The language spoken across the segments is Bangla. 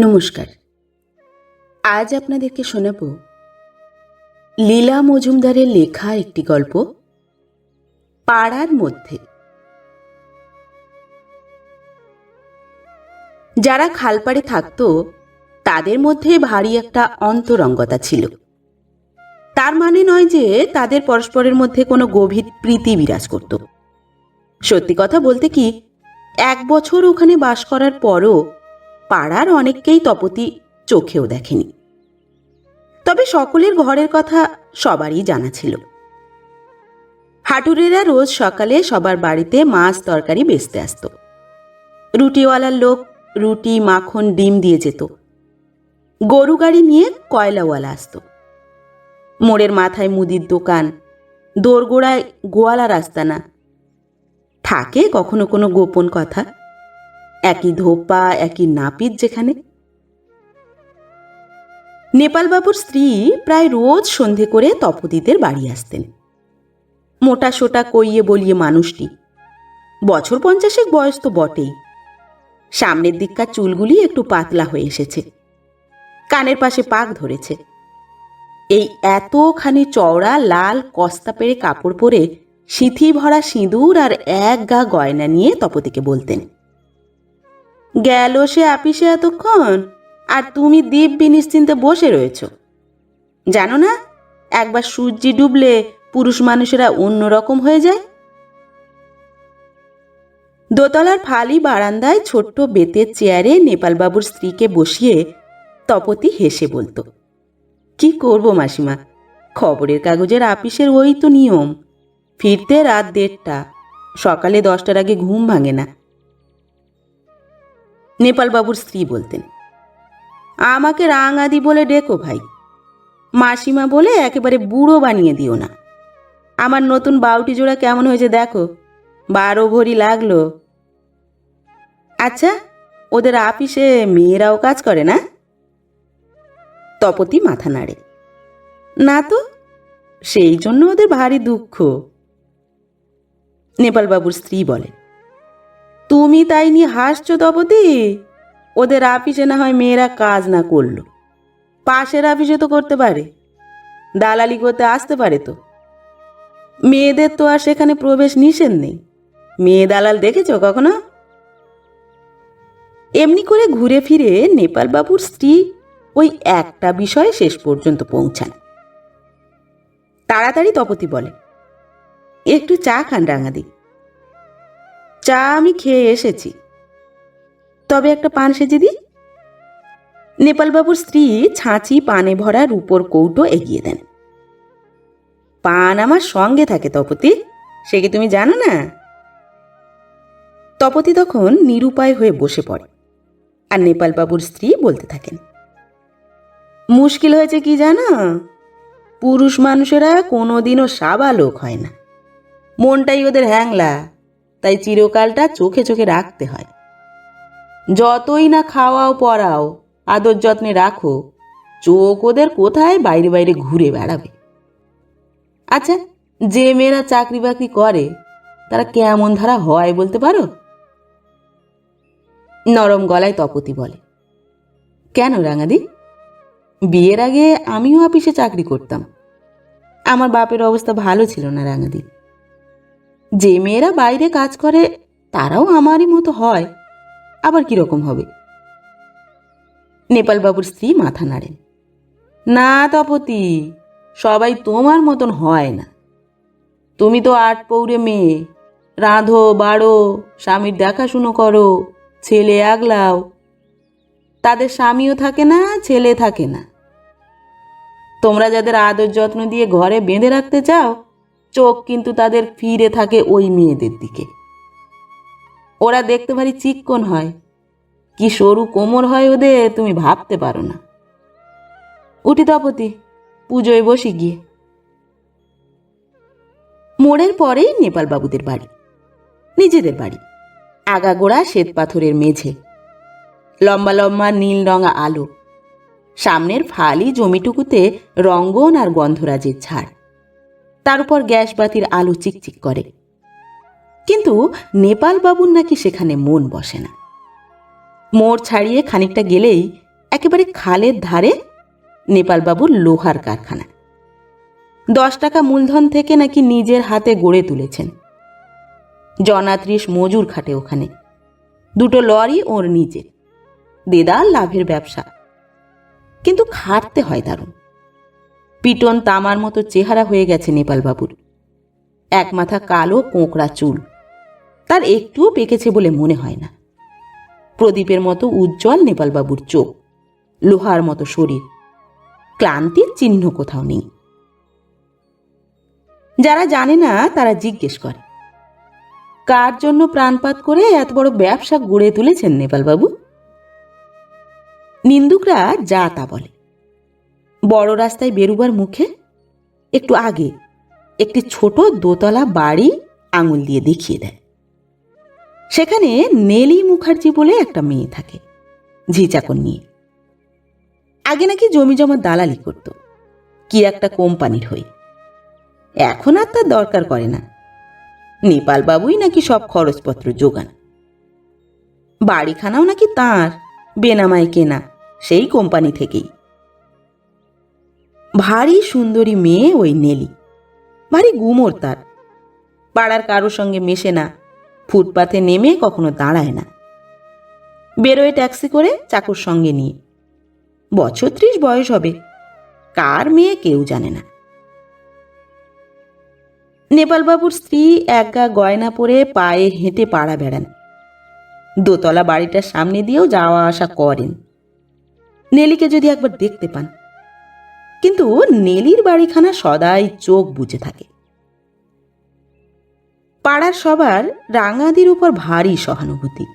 নমস্কার। আজ আপনাদেরকে শোনাব লীলা মজুমদারের লেখা একটি গল্প, পাড়ার মধ্যে। যারা খালপাড়ে থাকত, তাদের মধ্যে ভারী একটা অন্তরঙ্গতা ছিল। তার মানে নয় যে তাদের পরস্পরের মধ্যে কোনো গভীর প্রীতি বিরাজ করত। সত্যি কথা বলতে কি, এক বছর ওখানে বাস করার পরও পাড়ার অনেককেই তপতি চোখেও দেখেনি। তবে সকলের ঘরের কথা সবারই জানা ছিল। হাটুরেরা রোজ সকালে সবার বাড়িতে মাছ তরকারি বেচতে আসত। রুটিওয়ালার লোক রুটি, মাখন, ডিম দিয়ে যেত। গরু গাড়ি নিয়ে কয়লাওয়ালা আসতো। মোড়ের মাথায় মুদির দোকান, দোরগোড়ায় গোয়ালা রাস্তানা। থাকে কখনো কোনো গোপন কথা একই ধোপা, একই নাপিত যেখানে। নেপালবাবুর স্ত্রী প্রায় রোজ সন্ধে করে তপতিদের বাড়ি আসতেন। মোটা সোটা কইয়ে বলিয়ে মানুষটি, বছর পঞ্চাশেক বয়স তো বটেই। সামনের দিককার চুলগুলি একটু পাতলা হয়ে এসেছে। কানের পাশে পাক ধরেছে। এই এতখানি চওড়া, লাল, কস্তা পেড়ে কাপড় পরে সিথি ভরা সিঁদুর আর এক গা গয়না নিয়ে তপতিকে বলতেন গেল সে আপিসে এতক্ষণ? আর তুমি দিব্যি নিশ্চিন্তে বসে রয়েছ। জানো না, একবার সূর্যি ডুবলে পুরুষ মানুষেরা অন্যরকম হয়ে যায়? দোতলার ফালি বারান্দায় ছোট্ট বেতের চেয়ারে নেপালবাবুর স্ত্রীকে বসিয়ে তপতি হেসে বলতো, কি করব মাসিমা? খবরের কাগজের আপিসের ওই তো নিয়ম। ফিরতে রাত দেড়টা, সকালে দশটার আগে ঘুম ভাঙে না। নেপালবাবুর স্ত্রী বলতেন, আমাকে রাঙাদি বলে ডেকো ভাই। মাসিমা বলে একেবারে বুড়ো বানিয়ে দিও না। আমার নতুন বাউটি জোড়া কেমন হয়েছে দেখো, বারো ভরি লাগল। আচ্ছা ওদের আপিসে মেয়েরাও কাজ করে না? তপতি মাথা নাড়ে, না তো, সেই জন্য ওদের ভারী দুঃখ। নেপালবাবুর স্ত্রী বলে তুমি তাই নিয়ে হাসছো তপতি? ওদের আপিসে না হয় মেয়েরা কাজ না করল। পাশের আপিসে তো করতে পারে। দালালি করতে আসতে পারে তো। মেয়েদের তো আর সেখানে প্রবেশ নিষেধ নেই। মেয়ে দালাল দেখেছ কখনো? এমনি করে ঘুরে ফিরে নেপালবাবুর স্ত্রী ওই একটা বিষয়ে শেষ পর্যন্ত পৌঁছান। তাড়াতাড়ি তপতি বলে, একটু চা খান রাঙাদি। চা আমি খেয়ে এসেছি। তবে একটা পান সেজে দিই। নেপালবাবুর স্ত্রী ছাঁচি পানে ভরা রূপোর কৌটো এগিয়ে দেন। পান আমার সঙ্গে থাকে, তপতি। সে কি তুমি জানো না? তপতি তখন নিরুপায় হয়ে বসে পড়ে আর নেপালবাবুর স্ত্রী বলতে থাকেন, মুশকিল হয়েছে কি জানো? পুরুষ মানুষেরা কোনোদিনও সাবালোক হয় না। মনটাই ওদের হ্যাংলা। তাই চিরকালটা চোখে চোখে রাখতে হয়। যতই না খাওয়াও, পড়াও, আদর যত্নে রাখো, চোখ ওদের কোথায় বাইরে বাইরে ঘুরে বেড়াবে? আচ্ছা যে মেয়েরা চাকরি বাকরি করে, তারা কেমন ধারা হয় বলতে পারো? নরম গলায় তপতি বলে, কেন রাঙাদি? বিয়ের আগে আমিও অফিসে চাকরি করতাম। আমার বাপের অবস্থা ভালো ছিল না রাঙাদি। যে মেয়েরা বাইরে কাজ করে, তারাও আমারই মতো হয়। আবার কীরকম হবে? নেপালবাবুর স্ত্রী মাথা নাড়েন। না তপতি, সবাই তোমার মতন হয় না। তুমি তো আট পৌরে মেয়ে। রাঁধো, বাড়ো, স্বামীর দেখাশুনো করো, ছেলে আগলাও। তাদের স্বামীও থাকে না, ছেলে থাকে না। তোমরা যাদের আদর যত্ন দিয়ে ঘরে বেঁধে রাখতে চাও চোখ কিন্তু তাদের ফিরে থাকে ওই মেয়েদের দিকে। ওরা দেখতে ভারী চিক্কন হয়। কি সরু কোমর হয় ওদের, তুমি ভাবতে পারো না। উঠি তপতি পুজোয় বসি গিয়ে। মোড়ের পরেই নেপালবাবুদের বাড়ি, নিজেদের বাড়ি, আগাগোড়া শ্বেত পাথরের মেঝে, লম্বা লম্বা নীল রঙা আলো, সামনের ফালি জমিটুকুতে রঙ্গন আর গন্ধরাজের ঝাড় তার উপর গ্যাস বাতির আলো চিকচিক করে। কিন্তু নেপাল বাবুর নাকি সেখানে মন বসে না। মোড় ছাড়িয়ে খানিকটা গেলেই একেবারে খালের ধারে নেপালবাবুর লোহার কারখানা। দশ টাকা মূলধন থেকে নাকি নিজের হাতে গড়ে তুলেছেন। জনাত্রিশ মজুর খাটে ওখানে। দুটো লরি ওর নিজের। দেদার লাভের ব্যবসা। কিন্তু খাটতে হয় দারুণ। পিটন তামার মতো চেহারা হয়ে গেছে নেপালবাবুর। এক মাথা কালো, কোঁকড়া চুল। তার একটুও পেকেছে বলে মনে হয় না। প্রদীপের মতো উজ্জ্বল নেপালবাবুর চোখ, লোহার মতো শরীর, ক্লান্তির চিহ্ন কোথাও নেই। যারা জানে না, তারা জিজ্ঞেস করে, কার জন্য প্রাণপাত করে এত বড় ব্যবসা গড়ে তুলেছেন নেপালবাবু? নিন্দুকরা যা তা বলে। বড় রাস্তায় বেরুবার মুখে একটু আগে একটি ছোট দোতলা বাড়ি আঙুল দিয়ে দেখিয়ে দেয়। সেখানে নেলি মুখার্জি বলে একটা মেয়ে থাকে ঝিচাকন নিয়ে। আগে নাকি জমি জমা দালালি করত, কি একটা কোম্পানির হয়ে। এখন আর তার দরকার করে না। নেপাল বাবুই নাকি সব খরচপত্র যোগান বাড়িখানাও নাকি তার, বেনামায় কেনা, সেই কোম্পানি থেকেই। ভারী সুন্দরী মেয়ে ওই নেলি। ভারী গুমোর তার। পাড়ার কারোর সঙ্গে মেশে না ফুটপাথে নেমে কখনো দাঁড়ায় না। বেরোয় ট্যাক্সি করে চাকুর সঙ্গে নিয়ে। বছর ত্রিশ বয়স হবে, কার মেয়ে কেউ জানে না। নেপালবাবুর স্ত্রী একগা গয়না পরে পায়ে হেঁটে পাড়া বেড়ান। দোতলা বাড়িটার সামনে দিয়েও যাওয়া আসা করেন। নেলিকে যদি একবার দেখতে পান কিন্তু নেলির বাড়িখানা সদাই চোখ বুঝে থাকে। পাড়ার সবার রাঙাদির উপর ভারী সহানুভূতি।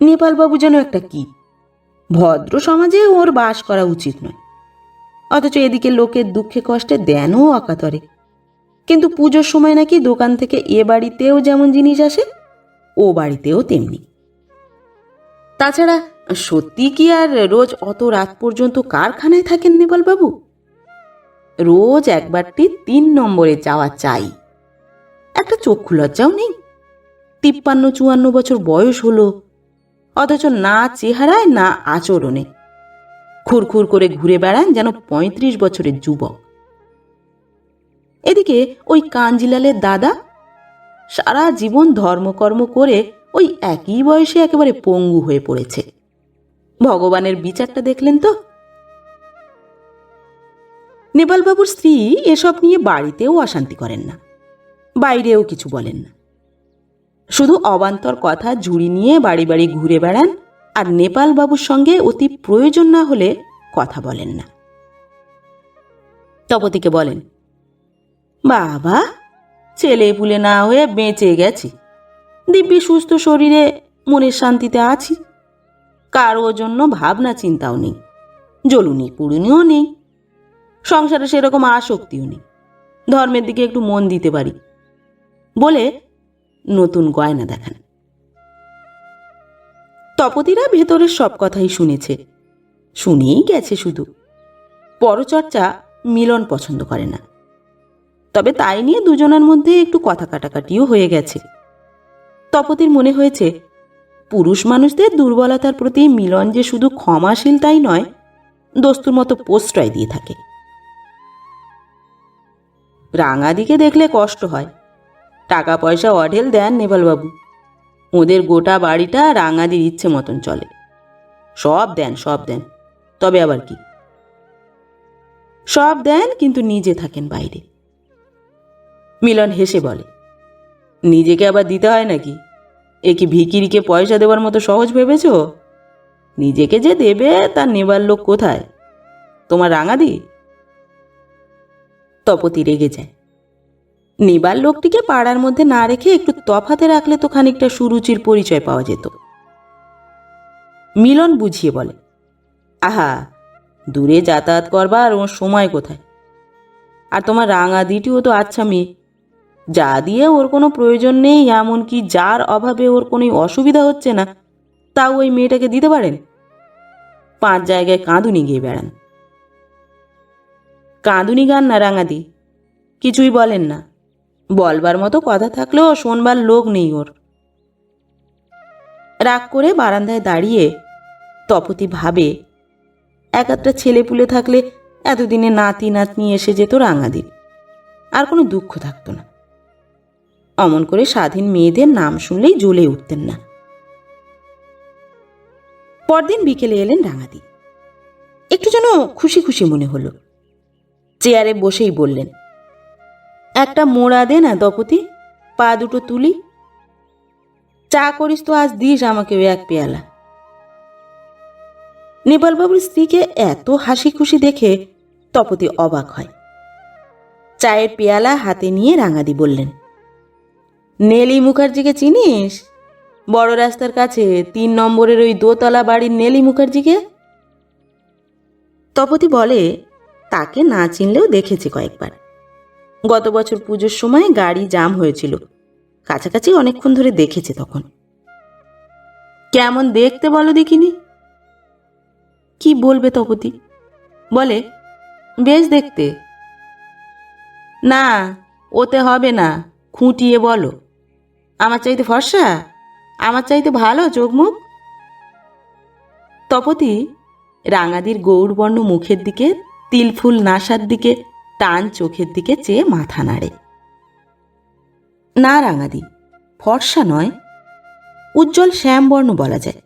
নেপালবাবু যেন একটা কি? ভদ্র সমাজে ওর বাস করা উচিত নয়। অথচ এদিকে লোকের দুঃখে কষ্টে দেনও অকাতরে। কিন্তু পুজোর সময় নাকি দোকান থেকে এ বাড়িতেও যেমন জিনিস আসে, ও বাড়িতেও তেমনি। তাছাড়া সত্যি কি আর রোজ অত রাত পর্যন্ত কারখানায় থাকেন নেপালবাবু রোজ একবারটি তিন নম্বরে যাওয়া চাই। একটা চক্ষু লজ্জাও নেই। তিপ্পান্ন চুয়ান্ন বছর বয়স হলো, অথচ না চেহারায়, না আচরণে। খুরখুর করে ঘুরে বেড়ান যেন পঁয়ত্রিশ বছরের যুবক। এদিকে ওই কাঞ্জিলালের দাদা সারা জীবন ধর্মকর্ম করে ওই একই বয়সে একেবারে পঙ্গু হয়ে পড়েছে। ভগবানের বিচারটা দেখলেন তো? নেপালবাবুর স্ত্রী এসব নিয়ে বাড়িতেও অশান্তি করেন না। বাইরেও কিছু বলেন না। শুধু অবান্তর কথা ঝুড়ি নিয়ে বাড়ি বাড়ি ঘুরে বেড়ান আর নেপালবাবুর সঙ্গে অতি প্রয়োজন না হলে কথা বলেন না। তপতিকে বলেন, বাবা, ছেলে পুলে না হয়ে বেঁচে গেছি। দিব্যি সুস্থ শরীরে মনের শান্তিতে আছি। কারও জন্য ভাবনা চিন্তাও নেই। জ্বলুনি পুড়ুনিও নেই। সংসারে সেরকম আসক্তিও নেই। ধর্মের দিকে একটু মন দিতে পারি। বলে নতুন গয়না দেখান। তপতিরা ভেতরের সব কথাই শুনেছে। শুনেই গেছে শুধু। পরচর্চা মিলন পছন্দ করে না। তবে তাই নিয়ে দুজনের মধ্যে একটু কথা কাটাকাটিও হয়ে গেছে। তপতির মনে হয়েছে পুরুষ মানুষদের দুর্বলতার প্রতি মিলন যে শুধু ক্ষমাশীল তাই নয়, দস্তুর মতো প্রশ্রয় দিয়ে থাকে। রাঙাদিকে দেখলে কষ্ট হয়। টাকা পয়সা অঢেল দেন নেপালবাবু। ওদের গোটা বাড়িটা রাঙাদির ইচ্ছে মতন চলে। সব দেন সব দেন। তবে আবার কি? সব দেন, কিন্তু নিজে থাকেন বাইরে। মিলন হেসে বলে, নিজেকে আবার দিতে হয় নাকি? এ কি ভিকিরিকে পয়সা দেওয়ার মতো সহজ ভেবেছ? নিজেকে যে দেবে, তার নেবার লোক কোথায়? তোমার রাঙাদি? তপতি রেগে যায়। নেবার লোকটিকে পাড়ার মধ্যে না রেখে একটু তফাতে রাখলে তো খানিকটা সুরুচির পরিচয় পাওয়া যেত। মিলন বুঝিয়ে বলে, আহা, দূরে যাতায়াত করবার ওর সময় কোথায়? আর তোমার রাঙা দিটিও তো আচ্ছা মেয়ে যা দিয়ে ওর কোনো প্রয়োজন নেই, এমনকি যার অভাবে ওর কোনো অসুবিধা হচ্ছে না, তাও ওই মেয়েটাকে দিতে পারেন? পাঁচ জায়গায় কাঁদুনি গিয়ে বেড়ান। কাঁদুনি গান না রাঙাদি, কিছুই বলেন না। বলবার মতো কথা থাকলেও শোনবার লোক নেই ওর। রাগ করে বারান্দায় দাঁড়িয়ে তপতি ভাবে, এক একটা ছেলে পুলে থাকলে এতদিনে নাতি নাতনি এসে যেত রাঙাদির। আর কোনো দুঃখ থাকতো না। অমন করে স্বাধীন মেয়েদের নাম শুনলেই জ্বলে উঠতেন না। পরদিন বিকেলে এলেন রাঙাদি। একটু যেন খুশি খুশি মনে হলো। চেয়ারে বসেই বললেন, একটা মোড়া দে না দপতি, পা দুটো তুলি। চা করিস তো, আজ দিস আমাকে এক পেয়ালা। নেপালবাবুর স্ত্রীকে এত হাসি খুশি দেখে তপতি অবাক হয়। চায়ের পেয়ালা হাতে নিয়ে রাঙাদি বললেন নেলি মুখার্জিকে চিনিস? বড় রাস্তার কাছে তিন নম্বরের ওই দোতলা বাড়ির নেলি মুখার্জিকে? তপতি বলে, তাকে না চিনলেও দেখেছি কয়েকবার। গত বছর পুজোর সময় গাড়ি জাম হয়েছিল। কাছাকাছি অনেকক্ষণ ধরে দেখেছে তখন। কেমন দেখতে বলো দেখিনি? কি বলবে তপতি? বলে, বেশ দেখতে। না, ওতে হবে না, খুঁটিয়ে বলো। আমার চাইতে ফর্সা? আমার চাইতে ভালো চোখ মুখ তপতি রাঙাদির গৌরবর্ণ মুখের দিকে, তিলফুল নাসার দিকে, টান চোখের দিকে চেয়ে মাথা নাড়ে। না রাঙাদি, ফর্সা নয়, উজ্জ্বল শ্যামবর্ণ বলা যায়।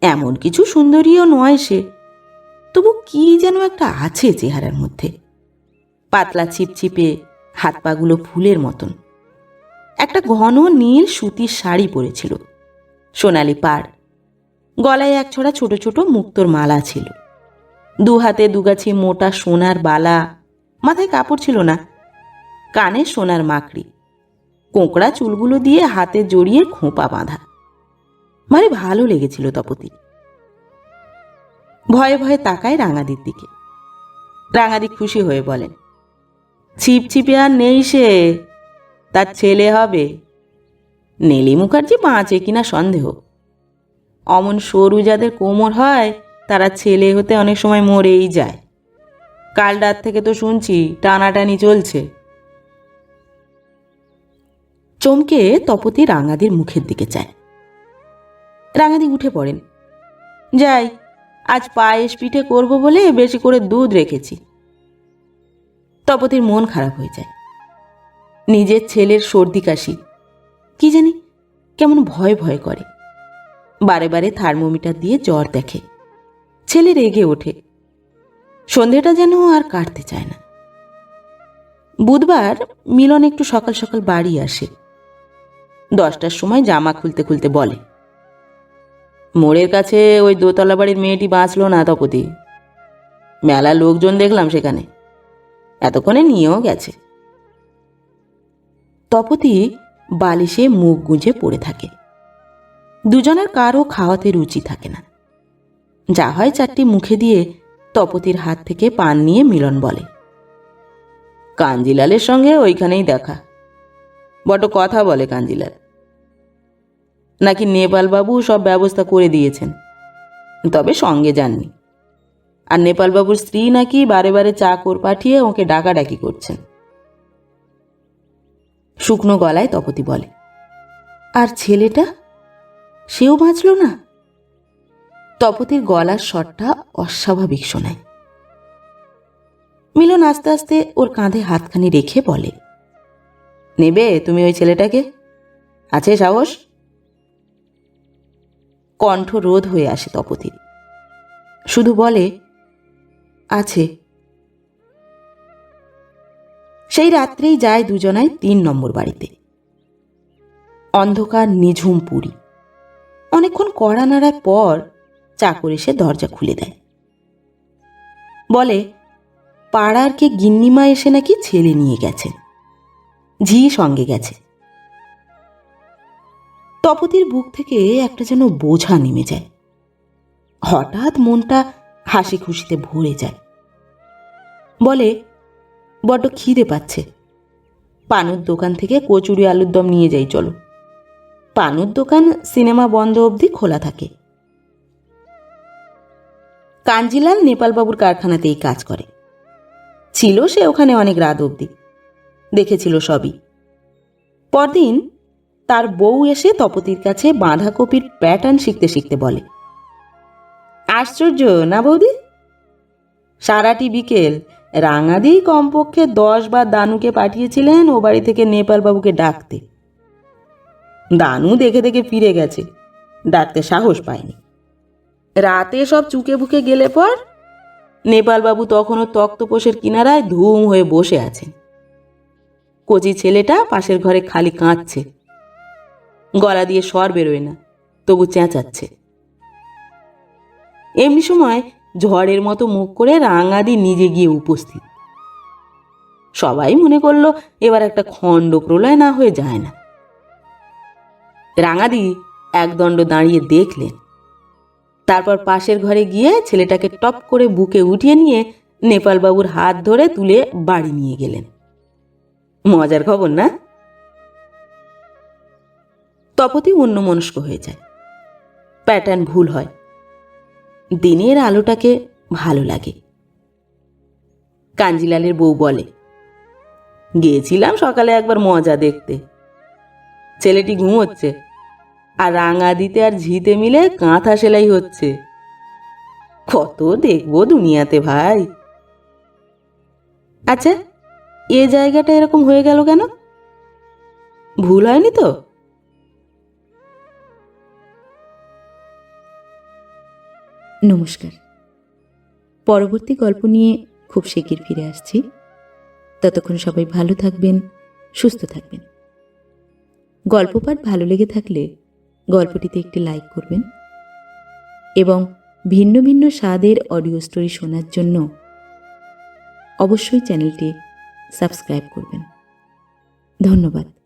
এমন কিছু সুন্দরীও নয় সে। তবু কি যেন একটা আছে চেহারার মধ্যে। পাতলা ছিপছিপে হাত পাগুলো ফুলের মতন। একটা ঘন নীল সুতির শাড়ি পরেছিল। সোনালি পাড়। গলায় এক ছড়া ছোট ছোট মুক্তোর মালা ছিল। দু হাতে দুগাছি মোটা সোনার বালা। মাথায় কাপড় ছিল না। কানে সোনার মাকড়ি। কোঁকড়া চুলগুলো দিয়ে হাতে জড়িয়ে খোঁপা বাঁধা। ভারী ভালো লেগেছিল তপতি। ভয়ে ভয়ে তাকায় রাঙাদির দিকে। রাঙাদি খুশি হয়ে বলেন, ছিপ ছিপে আর নেই সে। তার ছেলে হবে? নেলি মুখার্জি বাঁচে কিনা সন্দেহ। অমন সরু যাদের কোমর হয়, তারা ছেলে হতে অনেক সময় মরেই যায়। কাল রাত থেকে তো শুনছি, টানাটানি চলছে। চমকে তপতি রাঙাদির মুখের দিকে চায় রাঙাদি উঠে পড়েন। যাই, আজ পায়েস পিঠে করব বলে বেশি করে দুধ রেখেছি। তপতির মন খারাপ হয়ে যায়। নিজের ছেলের সর্দি কাশি। কি জানি কেমন ভয় ভয় করে। বারে বারে থার্মোমিটার দিয়ে জ্বর দেখে। ছেলে রেগে ওঠে। সন্ধেটা যেন আর কাটতে চায় না। বুধবার মিলন একটু সকাল সকাল বাড়ি আসে। দশটার সময় জামা খুলতে খুলতে বলে, মোড়ের কাছে ওই দোতলা বাড়ির মেয়েটি বাঁচলো না তপতি। মেলা লোকজন দেখলাম সেখানে। এতক্ষণে নিয়েও গেছে। তপতি বালিশে মুখ গুঁজে পড়ে থাকে। দুজনের কারও খাওয়াতে রুচি থাকে না। যা হয় চারটি মুখে দিয়ে তপতির হাত থেকে পান নিয়ে মিলন বলে। কাঞ্জিলালের সঙ্গে ওইখানেই দেখা। বড় কথা বলে কাঞ্জিলাল। নাকি নেপালবাবু সব ব্যবস্থা করে দিয়েছেন, তবে সঙ্গে যাননি। আর নেপালবাবুর স্ত্রী নাকি বারে বারে চাকর পাঠিয়ে ওকে ডাকাডাকি করছেন। শুকনো গলায় তপতি বলে, আর ছেলেটা? সেও বাঁচল না? তপতির গলার স্বরটা অস্বাভাবিক শোনায়। মিলন আস্তে আস্তে ওর কাঁধে হাতখানি রেখে বলে, নেবে তুমি ওই ছেলেটাকে? আছে সাহস? কণ্ঠ রোধ হয়ে আসে তপতির। শুধু বলে, আছে। সেই রাত্রেই যায় দুজনায় তিন নম্বর বাড়িতে। অন্ধকার নিঝুম পুরী। অনেকক্ষণ কড়া নাড়ার পর চাকর এসে দরজা খুলে দেয়। বলে, পাড়ার কে গিন্নিমা এসে নাকি ছেলে নিয়ে গেছেন ঝি সঙ্গে গেছে। তপতির বুক থেকে একটা যেন বোঝা নেমে যায়। হঠাৎ মনটা হাসি খুশিতে ভরে যায়। বলে বড্ড খিদে পাচ্ছে। পানুর দোকান থেকে কচুরি আলুর দম নিয়ে যাই, চলো। পানুর দোকান সিনেমা বন্ধ অবধি খোলা থাকে। কাঞ্জিলাল নেপালবাবুর কারখানাতেই কাজ করে। ছিল সে ওখানে অনেক রাত অবধি। দেখেছিল সবই। পরদিন তার বউ এসে তপতির কাছে বাঁধাকপির প্যাটার্ন শিখতে শিখতে বলে, আশ্চর্য না বৌদি? সারাটি বিকেল রাঙাদি কমপক্ষে দশ বার দানুকে পাঠিয়েছিলেন ও বাড়ি থেকে নেপালবাবুকে ডাকতে। দানু দেখে দেখে ফিরে গেছে। ডাকতে সাহস পায়নি। রাতে সব চুকে বুকে গেলে পর নেপালবাবু তখনও তক্তপোষের কিনারায় ধুম হয়ে বসে আছেন। কচি ছেলেটা পাশের ঘরে খালি কাঁদছে। গলা দিয়ে স্বর বেরোয় না, তবু চেঁচাচ্ছে। এমনি সময় ঝড়ের মতো মুখ করে রাঙাদি নিজে গিয়ে উপস্থিত। সবাই মনে করল এবার একটা খণ্ড প্রলয় না হয়ে যায় না। রাঙাদি একদণ্ড দাঁড়িয়ে দেখলেন। তারপর পাশের ঘরে গিয়ে ছেলেটাকে টপ করে বুকে উঠিয়ে নিয়ে নেপালবাবুর হাত ধরে তুলে বাড়ি নিয়ে গেলেন। মজার খবর না? তপতি অন্যমনস্ক হয়ে যায়। প্যাটার্ন ভুল হয়। দিনের আলোটাকে ভালো লাগে। কাঞ্জিলালের বউ বলে গিয়েছিলাম সকালে একবার মজা দেখতে। ছেলেটি ঘুমোচ্ছে, আর রাঙা দিতে আর ঝিতে মিলে কাঁথা সেলাই হচ্ছে। কত দেখব দুনিয়াতে ভাই। আচ্ছা এ জায়গাটা এরকম হয়ে গেল কেন? ভুল হয়নি তো? নমস্কার। পরবর্তী গল্প নিয়ে খুব শিগগির ফিরে আসছি। ততক্ষণ সবাই ভালো থাকবেন, সুস্থ থাকবেন। গল্প পাঠ ভালো লেগে থাকলে গল্পটিতে একটি লাইক করবেন এবং ভিন্ন ভিন্ন স্বাদের অডিও স্টোরি শোনার জন্য অবশ্যই চ্যানেলটি সাবস্ক্রাইব করবেন। ধন্যবাদ।